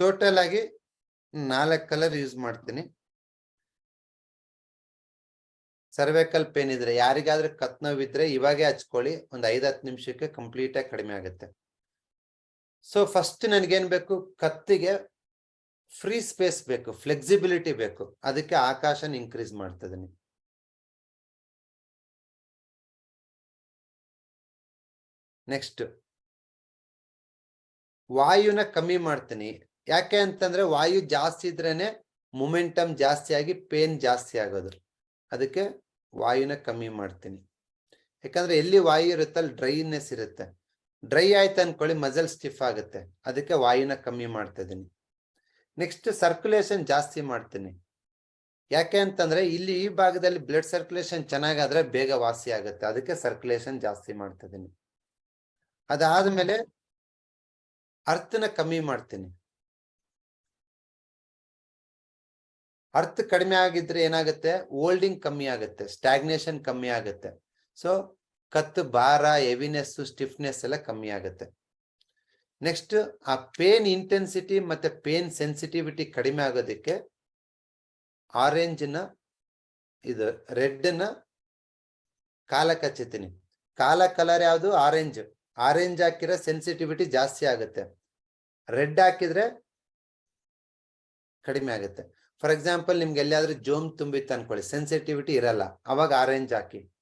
Total ಆಗಿ ನಾಲ್ಕು colour use ಮಾಡ್ತೀನಿ. ಸರ್ವೈಕಲ್ ಪೇನ್ ಇದ್ರೆ ಯಾರಿಗಾದ್ರೂ ಕತ್ ನೋವಿದ್ರೆ ಇವಾಗೆ ಹಚ್ಕೊಳ್ಳಿ, ಒಂದು ಐದ್ ಹತ್ತು ನಿಮಿಷಕ್ಕೆ ಕಂಪ್ಲೀಟ್ ಆಗಿ ಕಡಿಮೆ ಆಗುತ್ತೆ. ಸೊ ಫಸ್ಟ್ ನನ್ಗೇನ್ ಬೇಕು? ಕತ್ತಿಗೆ ಫ್ರೀ ಸ್ಪೇಸ್ ಬೇಕು ಫ್ಲೆಕ್ಸಿಬಿಲಿಟಿ ಬೇಕು. ಅದಕ್ಕೆ ಆಕಾಶನ ಇನ್ಕ್ರೀಸ್ ಮಾಡ್ತಿದ್ದೀನಿ ನೆಕ್ಸ್ಟ್ ವಾಯುನ ಕಮ್ಮಿ ಮಾಡ್ತೀನಿ. ಯಾಕೆ ಅಂತಂದ್ರೆ ವಾಯು ಜಾಸ್ತಿ ಇದ್ರೇನೆ ಮೊಮೆಂಟಮ್ ಜಾಸ್ತಿ ಆಗಿ ಪೇನ್ ಜಾಸ್ತಿ ಆಗೋದು. ಅದಕ್ಕೆ ವಾಯುನ ಕಮ್ಮಿ ಮಾಡ್ತೀನಿ. ಯಾಕಂದ್ರೆ ಎಲ್ಲಿ ವಾಯು ಇರುತ್ತೆ ಅಲ್ಲಿ ಡ್ರೈನೆಸ್ ಇರುತ್ತೆ. ಡ್ರೈ ಆಯ್ತು ಅನ್ಕೊಳ್ಳಿ, ಮಜಲ್ ಸ್ಟಿಫ್ ಆಗುತ್ತೆ. ಅದಕ್ಕೆ ವಾಯುನ ಕಮ್ಮಿ ಮಾಡ್ತಾ ಇದ್ದೀನಿ. ನೆಕ್ಸ್ಟ್ ಸರ್ಕ್ಯುಲೇಷನ್ ಜಾಸ್ತಿ ಮಾಡ್ತೀನಿ. ಯಾಕೆ ಅಂತಂದ್ರೆ ಇಲ್ಲಿ ಈ ಭಾಗದಲ್ಲಿ ಬ್ಲಡ್ ಸರ್ಕ್ಯುಲೇಷನ್ ಚೆನ್ನಾಗಾದ್ರೆ ಬೇಗ ವಾಸಿ ಆಗುತ್ತೆ. ಅದಕ್ಕೆ ಸರ್ಕ್ಯುಲೇಷನ್ ಜಾಸ್ತಿ ಮಾಡ್ತಾ ಇದ್ದೀನಿ. ಅದಾದ್ಮೇಲೆ ಅರ್ಥನ ಕಮ್ಮಿ ಮಾಡ್ತೀನಿ. ಅರ್ಥ ಕಡಿಮೆ ಆಗಿದ್ರೆ ಏನಾಗುತ್ತೆ? ಓಲ್ಡಿಂಗ್ ಕಮ್ಮಿ ಆಗುತ್ತೆ ಸ್ಟಾಗ್ನೇಷನ್ ಕಮ್ಮಿ ಆಗುತ್ತೆ. ಸೊ ಕತ್ತು, ಭಾರ ಎವಿನೆಸ್ ಸ್ಟಿಫ್ನೆಸ್ ಎಲ್ಲ ಕಮ್ಮಿ ಆಗುತ್ತೆ. ನೆಕ್ಸ್ಟ್ ಆ ಪೇನ್ ಇಂಟೆನ್ಸಿಟಿ ಮತ್ತೆ ಪೇನ್ ಸೆನ್ಸಿಟಿವಿಟಿ ಕಡಿಮೆ ಆಗೋದಕ್ಕೆ ಆರೆಂಜ್ನ, ಇದು ರೆಡ್ನ ಕಾಲ ಕಚ್ಚುತ್ತೀನಿ ಕಾಲ ಕಲರ್ ಯಾವುದು? ಆರೆಂಜ್ ಆರೆಂಜ್ ಹಾಕಿರೋ ಸೆನ್ಸಿಟಿವಿಟಿ ಜಾಸ್ತಿ ಆಗುತ್ತೆ. ರೆಡ್ ಹಾಕಿದ್ರೆ ಕಡಿಮೆ ಆಗುತ್ತೆ. ಫಾರ್ ಎಕ್ಸಾಂಪಲ್ ನಿಮ್ಗೆ ಎಲ್ಲಿಯಾದ್ರೂ ಜೋಮ್ ತುಂಬಿತ್ತು ಅನ್ಕೊಳ್ಳಿ ಸೆನ್ಸಿಟಿವಿಟಿ ಇರಲ್ಲ, ಅವಾಗ ಆರೆಂಜ್ ಹಾಕಿ.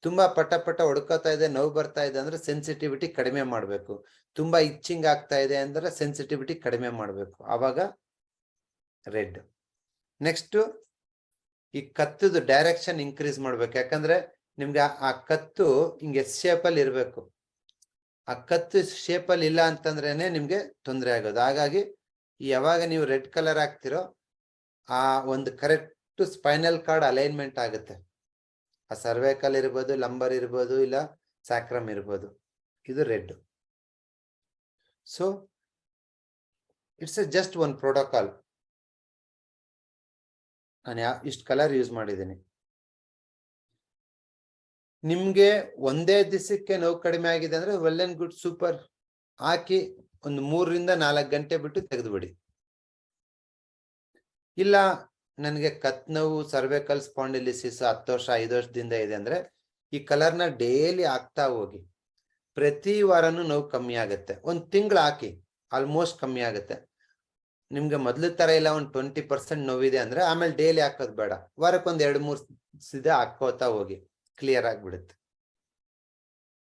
ತುಂಬಾ ಪಟ ಪಟ ಹೊಡ್ಕೋತಾ ಇದೆ, ನೋವು ಬರ್ತಾ ಇದೆ ಅಂದ್ರೆ ಸೆನ್ಸಿಟಿವಿಟಿ ಕಡಿಮೆ ಮಾಡಬೇಕು. ತುಂಬಾ ಇಚ್ಚಿಂಗ್ ಆಗ್ತಾ ಇದೆ ಅಂದ್ರೆ ಸೆನ್ಸಿಟಿವಿಟಿ ಕಡಿಮೆ ಮಾಡಬೇಕು, ಅವಾಗ ರೆಡ್ ನೆಕ್ಸ್ಟ್ ಈ ಕತ್ತದ ಡೈರೆಕ್ಷನ್ ಇನ್ಕ್ರೀಸ್ ಮಾಡ್ಬೇಕು, ಯಾಕಂದ್ರೆ ನಿಮ್ಗೆ ಆ- ಕತ್ತು ಹಿಂಗೆ ಅಲ್ಲಿ ಇರ್ಬೇಕು. ಆ ಕತ್ತು ಶೇಪ್ ಅಲ್ಲಿ ಇಲ್ಲ ಅಂತಂದ್ರೇನೆ ನಿಮ್ಗೆ ತೊಂದರೆ ಆಗೋದು. ಹಾಗಾಗಿ ಯಾವಾಗ ನೀವು ರೆಡ್ ಕಲರ್ ಹಾಕ್ತಿರೋ ಆ ಒಂದು ಕರೆಕ್ಟ್ ಸ್ಪೈನಲ್ ಕಾರ್ಡ್ ಅಲೈನ್ಮೆಂಟ್ ಆಗುತ್ತೆ. ಆ ಸರ್ವೇಕಲ್ ಇರ್ಬೋದು ಲಂಬರ್ ಇರ್ಬೋದು, ಇಲ್ಲ ಸ್ಯಾಕ್ರಮ್ ಇರ್ಬೋದು. ಇದು red so it's a just one protocol ನಾನು ಯಾ, ಇಷ್ಟು ಕಲರ್ ಯೂಸ್ ಮಾಡಿದ್ದೀನಿ. ನಿಮಗೆ ಒಂದೇ ದಿವಸಕ್ಕೆ ನೋವು ಕಡಿಮೆ ಆಗಿದೆ ಅಂದ್ರೆ ವೆಲ್ ಅಂಡ್ ಗುಡ್ ಸೂಪರ್ ಹಾಕಿ ಒಂದು ಮೂರರಿಂದ ನಾಲ್ಕು ಗಂಟೆ ಬಿಟ್ಟು ತೆಗೆದುಬಿಡಿ. ಇಲ್ಲ, ನನಗೆ ಕತ್ ನೋವು ಸರ್ವೈಕಲ್ ಸ್ಪಾಂಡಿಲಿಸಿಸ್ ಹತ್ತು ವರ್ಷ, ಐದು ವರ್ಷದಿಂದ ಇದೆ ಅಂದ್ರೆ ಈ ಕಲರ್ನ ಡೈಲಿ ಹಾಕ್ತಾ ಹೋಗಿ. ಪ್ರತಿ ವಾರನೂ ನೋವು ಕಮ್ಮಿ ಆಗುತ್ತೆ. ಒಂದು ತಿಂಗಳು ಹಾಕಿ ಆಲ್ಮೋಸ್ಟ್ ಕಮ್ಮಿ ಆಗುತ್ತೆ. ನಿಮ್ಗೆ ಮೊದ್ಲು ತರ ಇಲ್ಲ, ಒಂದು ಟ್ವೆಂಟಿ ಪರ್ಸೆಂಟ್ ನೋವಿದೆ ಅಂದ್ರೆ ಆಮೇಲೆ ಡೈಲಿ ಹಾಕೋದು ಬೇಡ. ವಾರಕ್ಕೆ ಒಂದು ಎರಡು ಮೂರು ಸಿದ ಹಾಕೋತಾ ಹೋಗಿ. ಕ್ಲಿಯರ್ ಆಗ್ಬಿಡುತ್ತೆ.